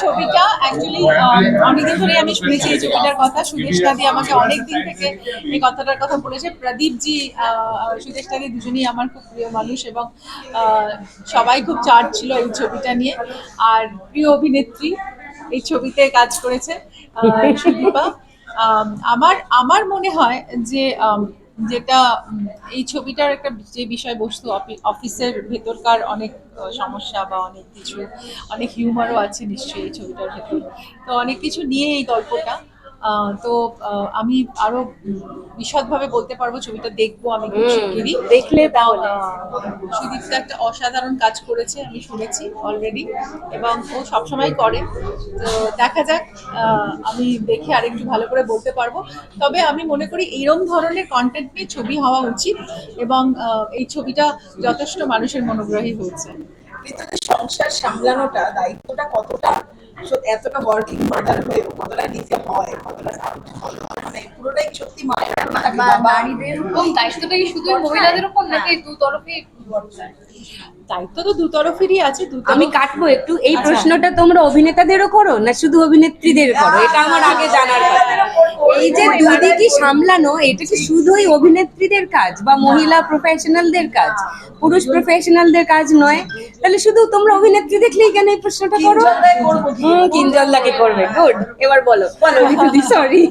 ছবিটা অ্যাকচুয়ালি অনেকদিন ধরে আমি শুনেছি এই ছবিটার কথা। সুদেশ দাদি আমাকে অনেক দিন থেকে এই কথাটার কথা বলেছে। প্রদীপ জি সুদেশ দাদি দুজনেই আমার খুব প্রিয় মানুষ এবং আহ, সবাই খুব চার্জ ছিল এই ছবিটা নিয়ে। আর প্রিয় অভিনেত্রী এই ছবিতে কাজ করেছে সুদীপা আমার আমার মনে হয় যে যেটা এই ছবিটার একটা যে বিষয়বস্তু অফি- অফিসের ভেতরকার অনেক সমস্যা বা অনেক কিছু, অনেক হিউমারও আছে নিশ্চয়ই এই ছবিটার ভেতর। তো অনেক কিছু নিয়ে এই গল্পটা তো আহ, আমি আরও বিশদভাবে বলতে পারব ছবিটা দেখব আমি খুব শিগগিরই। দেখলে সুদীপটা একটা অসাধারণ কাজ করেছে আমি শুনেছি অলরেডি এবং ও সবসময় করে। তো দেখা যাক আহ, আমি দেখে আরেকটু ভালো করে বলতে পারব। তবে আমি মনে করি এরম ধরনের কন্টেন্ট নিয়ে ছবি হওয়া উচিত এবং আহ, এই ছবিটা যথেষ্ট মানুষের মনোগ্রাহী হয়েছে। কিন্তু সংসার সামলানোটা দায়িত্বটা কতটা? এতটা ওয়ার্কিং মাদার হয়ে কতটা হয় কতটা মানে পুরোটাই সত্যি মায়ের নারীদের উপর দায়িত্বটা কি শুধু মহিলাদের উপর নাকি দু তরফে দায়িত্ব তো দুতরফেরই আছে দুতরফ আমি কাটবো একটু এই আচ্ছা। প্রশ্নটা তোমরা অভিনেতাদেরও করো না শুধু অভিনেত্রীদের করো? এটা আমার আগে জানার দুদিকে সামলানো এটা কি শুধুই অভিনেত্রীদের কাজ বা মহিলা প্রফেশনালদের কাজ পুরুষ প্রফেশনালদের কাজ নয়। তাহলে শুধু তোমরা অভিনেত্রী দেখলেই কেন এই প্রশ্নটা করো? হুম কিঞ্জলদাকে করবে। গুড এবার বলো। বলো। সরি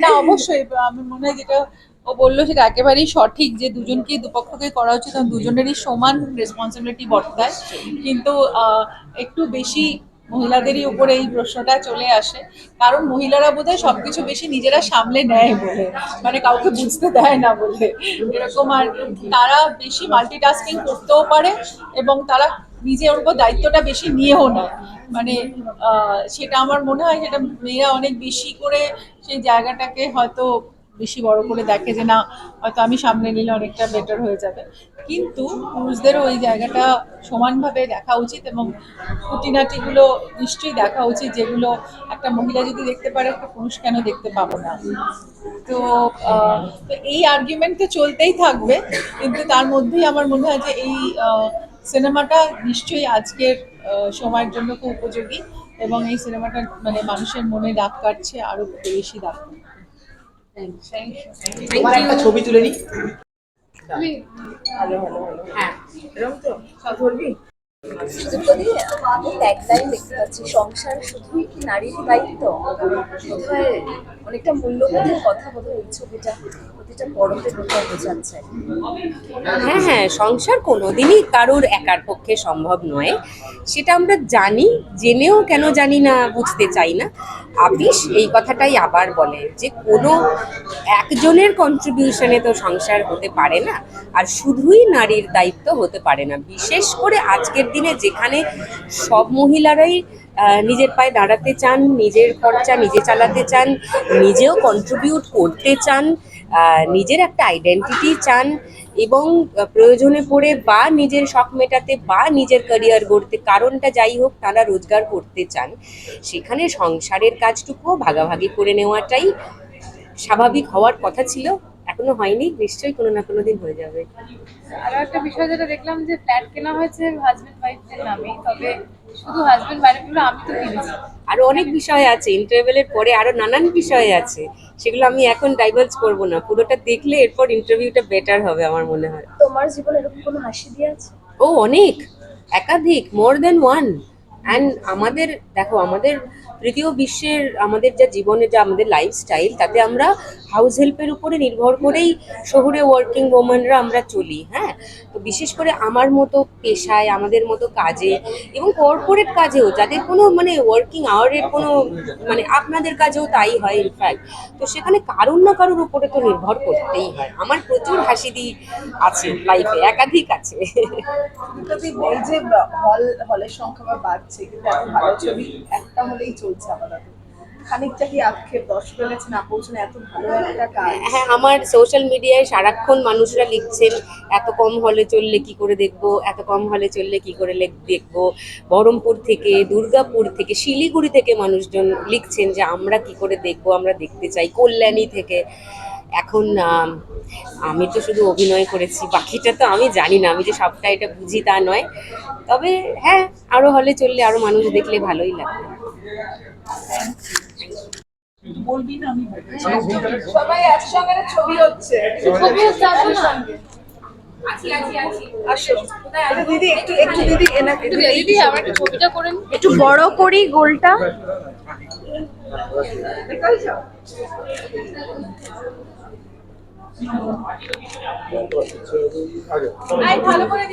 না অবশ্যই। আমি মনে হয় যেটা ও বলল সেটা একেবারেই সঠিক যে দুজনকে দুপক্ষকে করা উচিত দুজনেরই সমান রেসপন্সিবিলিটি বর্তায়। কিন্তু আহ, একটু বেশি মহিলাদেরই উপরে এই প্রশ্নটা চলে আসে। কারণ মহিলারা বোধহয় সবকিছু বেশি নিজেরা সামলে নেয় বলে। মানে কাউকে বুঝতে দেয় না বলে। এরকম আর তারা বেশি মাল্টিটাস্কিং করতেও পারে এবং তারা নিজের উপর দায়িত্বটা বেশি নিয়েও নেয় মানে সেটা আমার মনে হয় সেটা মেয়েরা অনেক বেশি করে সেই জায়গাটাকে হয়তো বেশি বড় করে দেখে যে না, হয়তো আমি সামনে নিলে অনেকটা বেটার হয়ে যাবে কিন্তু পুরুষদেরও ওই জায়গাটা সমানভাবে দেখা উচিত এবং খুঁটিনাটিগুলো নিশ্চয়ই দেখা উচিত, যেগুলো একটা মহিলা যদি দেখতে পারে, একটা পুরুষ কেন দেখতে পাবো না তো এই আর্গুমেন্ট তো চলতেই থাকবে, কিন্তু তার মধ্যেই আমার মনে হয় যে এই সিনেমাটা নিশ্চয়ই আজকের সময়ের জন্য খুব উপযোগী এবং এই সিনেমাটা মানে মানুষের মনে দাগ কাটছে আরও বেশি দাগ। তোমার একটা ছবি তুলে নি। ভালো ভালো ভালো। হ্যাঁ এরকম তো। সব বলবি যদি আমি ট্যাগলাইন দেখতে পাচ্ছি। সংসার শুধুই কি নারীর দায়িত্ব বোধহয় অনেকটা মূল্যবোধের কথা বোধহয় এই ছবিটা। হ্যাঁ হ্যাঁ সংসার কোনোদিনই কারোর একার পক্ষে সম্ভব নয়। সেটা আমরা জানি, জেনেও কেন জানি না, বুঝতে চাই না। আপিস এই কথাটাই আবার বলে যে, কোনো একজনের কন্ট্রিবিউশনে তো সংসার হতে পারে না, আর শুধুই নারীর দায়িত্ব হতে পারে না। বিশেষ করে আজকের দিনে যেখানে সব মহিলারাই নিজের পায়ে দাঁড়াতে চান, নিজের খরচা নিজে চালাতে চান, নিজেও কন্ট্রিবিউট করতে চান নিজের একটা আইডেন্টিটি চান এবং প্রয়োজনে পড়ে বা নিজের শখ মেটাতে বা নিজের ক্যারিয়ার গড়তে, কারণটা যাই হোক তারা রোজগার করতে চান। সেখানে সংসারের কাজটুকুও ভাগাভাগি করে নেওয়াটাই স্বাভাবিক হওয়ার কথা ছিল, এখনও হয়নি, নিশ্চয়ই কোনো না কোনো দিন হয়ে যাবে। আরও একটা বিষয় যেটা দেখলাম যে ফ্ল্যাট কেনা হয়েছে হাজবেন্ড ওয়াইফদের নামে তবে শুধু হাজবেন্ড ওয়াইফগুলো আমি তো কিনেছি। আরও অনেক বিষয় আছে ইন্টারভেলের পরে আরও নানান বিষয় আছে সেগুলো আমি এখন ডাইভার্জ করব না। পুরোটা দেখলে এরপর ইন্টারভিউটা বেটার হবে আমার মনে হয়। তোমার জীবনে এরকম কোনো হাসি দিয়ে আছে? ও অনেক। একাধিক মোর দেন ওয়ান অ্যান্ড আমাদের দেখো আমাদের তৃতীয় বিশ্বের আমাদের যা জীবনে যা আমাদের লাইফস্টাইল তাতে আমরা হাউস হেল্পের উপরে নির্ভর করেই শহরে ওয়ার্কিং ওমেনরা আমরা চলি হ্যাঁ? তো বিশেষ করে আমার মতো পেশায়, আমাদের মতো কাজে এবং কর্পোরেট কাজেও যাদের কোনো মানে ওয়ার্কিং আওয়ারের কোনো মানে আপনাদের কাজেও তাই হয় ইনফ্যাক্ট তো সেখানে কারুর না কারুর উপরে তো নির্ভর করতেই হয়। আমার প্রচুর হাসি দি আছে লাইফে একাধিক আছে। যে হল হলের সংখ্যা বাড়ছে, কিন্তু ভালো ছবি একটা হলেই আপাতত। খানিকটা কি আক্ষেপ? কাজ। হ্যাঁ আমার সোশ্যাল মিডিয়ায় সারাক্ষণ মানুষরা লিখছেন, এত কম হলে চললে কি করে দেখব? এত কম হলে চললে কি করে দেখব? বহরমপুর থেকে, দুর্গাপুর থেকে, শিলিগুড়ি থেকে মানুষজন লিখছেন যে আমরা কি করে দেখব, আমরা দেখতে চাই। কল্যাণী থেকে। এখন আমি তো শুধু অভিনয় করেছি, বাকিটা তো আমি জানি না, আমি যে সবটা এটা বুঝি তা নয়। তবে হ্যাঁ আরও হলে চললে আরও মানুষ দেখলে ভালোই লাগবে। বলবি না আমি বলব। সবাই একসঙ্গে ছবি হচ্ছে। ছবি হচ্ছে আসো। না একটু দিদি একটু একটু দিদি এনা দিদি আমার ছবিটা করে একটু বড় করি গোলটা। ভালো করে